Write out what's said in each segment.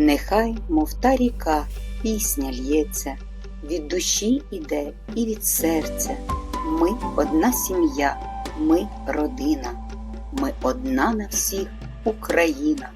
Нехай, мов та ріка, пісня лється, від душі іде і від серця. Ми одна сім'я, ми родина, ми одна на всіх Україна.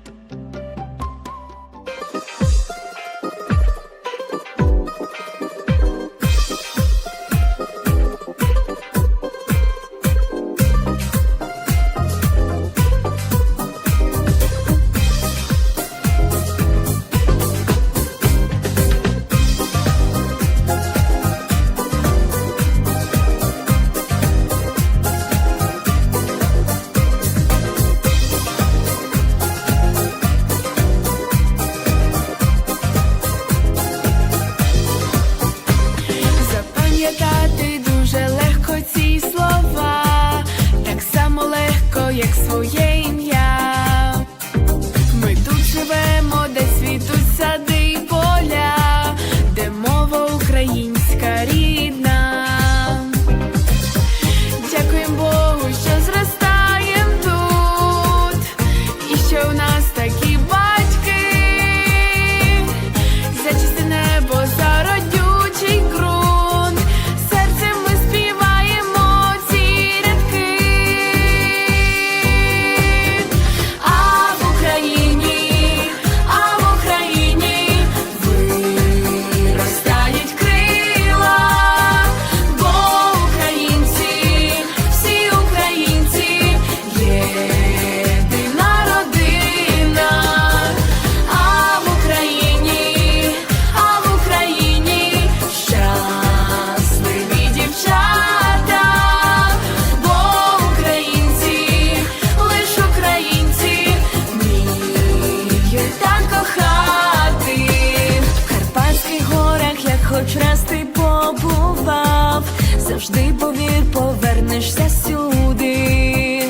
хоч раз ти побував, завжди повір, повернешся сюди,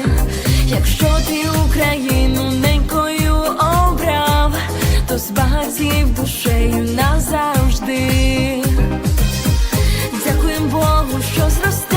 якщо ти Україну ненькою обрав, то збагатів душею назавжди. Дякуємо Богу, що зростав.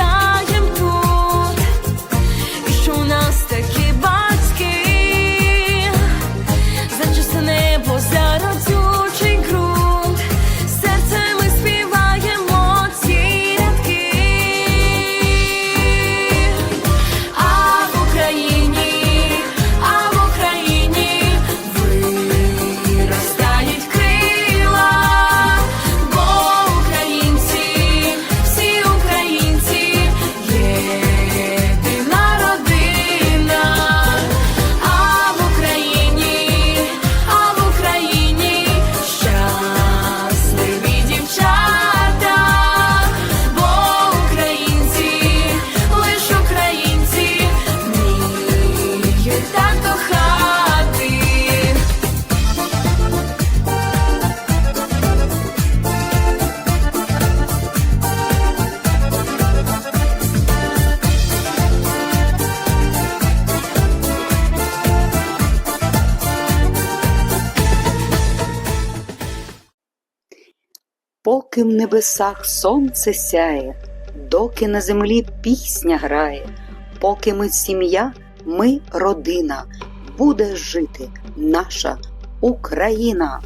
Поки в небесах сонце сяє, доки на землі пісня грає, поки ми сім'я, ми родина, буде жити наша Україна.